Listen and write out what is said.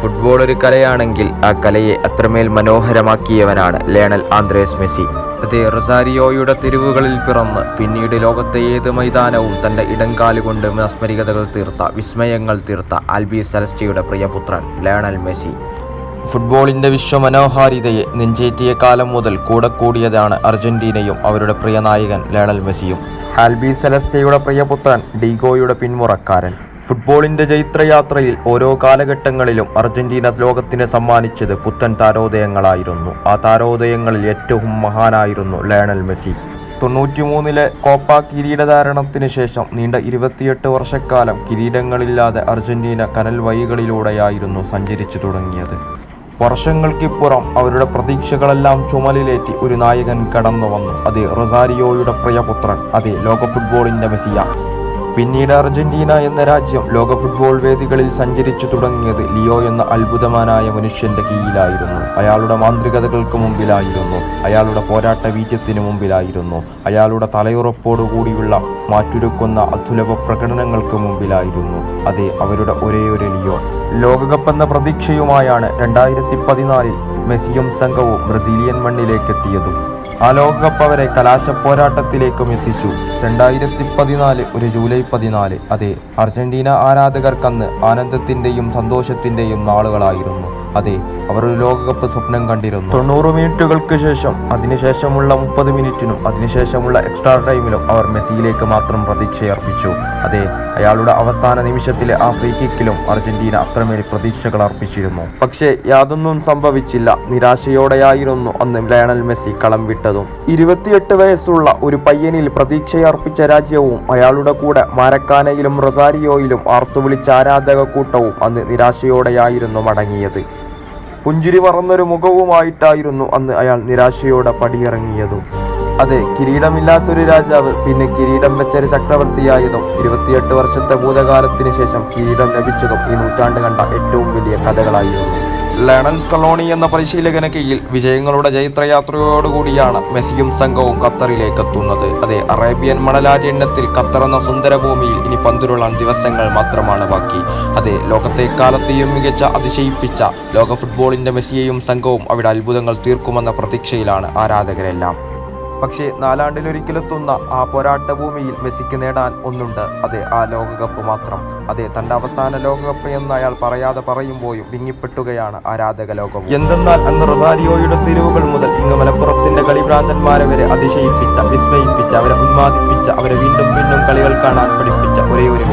Football ഒരു കലയാണെങ്കിൽ ആ കലയെ അത്രമേൽ മനോഹരമാക്കിയവനാണ് ലേണൽ ആന്ദ്രേസ് മെസ്സി. അതേ റൊസാരിയോയുടെ തെരുവുകളിൽ പിറന്ന് പിന്നീട് ലോകത്തെ ഏത് മൈതാനവും തന്റെ ഇടംകാലുകൊണ്ട് മസ്മരികതകൾ തീർത്ത വിസ്മയങ്ങൾ തീർത്ത ആൽബി സെലസ്റ്റിയുടെ പ്രിയപുത്രൻ ലയണൽ മെസ്സി. ഫുട്ബോളിന്റെ വിശ്വമനോഹാരിതയെ നെഞ്ചേറ്റിയ കാലം മുതൽ കൂടെ കൂടിയതാണ് അർജന്റീനയും അവരുടെ പ്രിയനായകൻ ലയണൽ ലേണൽ മെസ്സിയും. ആൽബി സെലസ്റ്റയുടെ പ്രിയപുത്രൻ ഡീഗോയുടെ പിന്മുറക്കാരൻ. ഫുട്ബോളിന്റെ ചൈത്രയാത്രയിൽ ഓരോ കാലഘട്ടങ്ങളിലും അർജന്റീന ലോകത്തിന് സമ്മാനിച്ചത് പുത്തൻ താരോദയങ്ങളായിരുന്നു. ആ താരോദയങ്ങളിൽ ഏറ്റവും മഹാനായിരുന്നു ലയണൽ മെസ്സി. തൊണ്ണൂറ്റിമൂന്നിലെ കോപ്പ കിരീടധാരണത്തിന് ശേഷം നീണ്ട ഇരുപത്തിയെട്ട് വർഷക്കാലം കിരീടങ്ങളില്ലാതെ അർജന്റീന കനൽ വഴികളിലൂടെയായിരുന്നു സഞ്ചരിച്ചു തുടങ്ങിയത്. വർഷങ്ങൾക്കിപ്പുറം അവരുടെ പ്രതീക്ഷകളെല്ലാം ചുമലിലേറ്റി ഒരു നായകൻ കടന്നു വന്നു അത് റൊസാരിയോയുടെ പ്രിയപുത്രൻ അതെ ലോക ഫുട്ബോളിന്റെ മെസ്സിയ പിന്നീട് അർജന്റീന എന്ന രാജ്യം ലോക ഫുട്ബോൾ വേദികളിൽ സഞ്ചരിച്ചു തുടങ്ങിയത് ലിയോ എന്ന അത്ഭുതമാനായ മനുഷ്യന്റെ കീഴിലായിരുന്നു. അയാളുടെ മാന്ത്രികതകൾക്ക് മുമ്പിലായിരുന്നു. അയാളുടെ പോരാട്ട വീര്യത്തിന് മുമ്പിലായിരുന്നു. അയാളുടെ തലയുറപ്പോടുകൂടിയുള്ള മാറ്റുരുക്കുന്ന അത്ഭുലഭ പ്രകടനങ്ങൾക്ക് മുമ്പിലായിരുന്നു. അതെ അവരുടെ ഒരേ ഒരു ലിയോ. ലോകകപ്പ് എന്ന പ്രതീക്ഷയുമായാണ് രണ്ടായിരത്തി പതിനാലിൽ മെസ്സിയും സംഘവും ബ്രസീലിയൻ മണ്ണിലേക്കെത്തിയതും. ആ ലോകകപ്പ് അവരെ കലാശ പോരാട്ടത്തിലേക്കും എത്തിച്ചു. രണ്ടായിരത്തി പതിനാല് ഒരു ജൂലൈ പതിനാല് അതെ അർജന്റീന ആരാധകർക്കന്ന് ആനന്ദത്തിന്റെയും സന്തോഷത്തിന്റെയും നാളുകളായിരുന്നു. അതെ അവർ ഒരു ലോകകപ്പ് സ്വപ്നം കണ്ടിരുന്നു. തൊണ്ണൂറ് മിനിറ്റുകൾക്ക് ശേഷം അതിനുശേഷമുള്ള മുപ്പത് മിനിറ്റിനും അതിനുശേഷമുള്ള എക്സ്ട്രാ ടൈമിലും അവർ മെസ്സിയിലേക്ക് മാത്രം പ്രതീക്ഷയർപ്പിച്ചു അതെ അയാളുടെ അവസാന നിമിഷത്തിലെ ആ ഫ്രീ കിക്കിലും അർജന്റീന അത്രമേൽ പ്രതീക്ഷകൾ അർപ്പിച്ചിരുന്നു. പക്ഷേ യാതൊന്നും സംഭവിച്ചില്ല. നിരാശയോടെയായിരുന്നു അന്ന് ലയണൽ മെസ്സി കളം വിട്ടതും. ഇരുപത്തിയെട്ട് വയസ്സുള്ള ഒരു പയ്യനിൽ പ്രതീക്ഷയർപ്പിച്ച രാജ്യവും അയാളുടെ കൂടെ മാരക്കാനയിലും റൊസാരിയോയിലും ആർത്തുവിളിച്ച ആരാധക കൂട്ടവും അന്ന് നിരാശയോടെയായിരുന്നു മടങ്ങിയത്. പുഞ്ചിരി മറന്നൊരു മുഖവുമായിട്ടായിരുന്നു അന്ന് അയാൾ നിരാശയോടെ പടിയിറങ്ങിയതും. അതെ കിരീടമില്ലാത്തൊരു രാജാവ് പിന്നെ കിരീടം വെച്ചൊരു ചക്രവർത്തിയായതും ഇരുപത്തിയെട്ട് വർഷത്തെ ഭൂതകാലത്തിന് ശേഷം കിരീടം ലഭിച്ചതും ഈ നൂറ്റാണ്ട് കണ്ട ഏറ്റവും വലിയ കഥകളായിരുന്നു. ലണൻസ് കൊളോണി എന്ന പരിശീലകന് കീഴിൽ വിജയങ്ങളുടെ ജൈത്രയാത്രയോടുകൂടിയാണ് മെസ്സിയും സംഘവും ഖത്തറിലേക്ക് എത്തുന്നത് അതെ അറേബ്യൻ മണലാരണ്യത്തിൽ ഖത്തർ എന്ന സുന്ദരഭൂമിയിൽ ഇനി പന്തുരുളാൻ ദിവസങ്ങൾ മാത്രമാണ് ബാക്കി. അതെ ലോകത്തെ കാലത്തെയും മികച്ച അതിശയിപ്പിച്ച ലോക ഫുട്ബോളിന്റെ മെസ്സിയെയും സംഘവും അവിടെ അത്ഭുതങ്ങൾ തീർക്കുമെന്ന പ്രതീക്ഷയിലാണ് ആരാധകരെല്ലാം. പക്ഷേ നാലാണ്ടിലൊരിക്കലെത്തുന്ന ആ പോരാട്ട ഭൂമിയിൽ മെസ്സിക്ക് നേടാൻ ഒന്നുണ്ട്. അതെ ആ ലോകകപ്പ് മാത്രം. അതെ തന്റെ അവസാന ലോകകപ്പ് എന്ന് അയാൾ പറയാതെ പറയുമ്പോഴും വിങ്ങിപ്പെട്ടുകയാണ് ആരാധക ലോകം എന്തെന്നാൽ അങ്ങ് റൊബാരിയോയുടെ തെരുവുകൾ മുതൽ ഇങ്ങ് മലപ്പുറത്തിന്റെ കളിഭ്രാന്തന്മാരെ വരെ അതിശയിപ്പിച്ച വിസ്മയിപ്പിച്ച അവരെ ഉന്മാദിപ്പിച്ച അവരെ വീണ്ടും വീണ്ടും കളികൾ കാണാൻ പഠിപ്പിച്ച ഒരേ ഒരു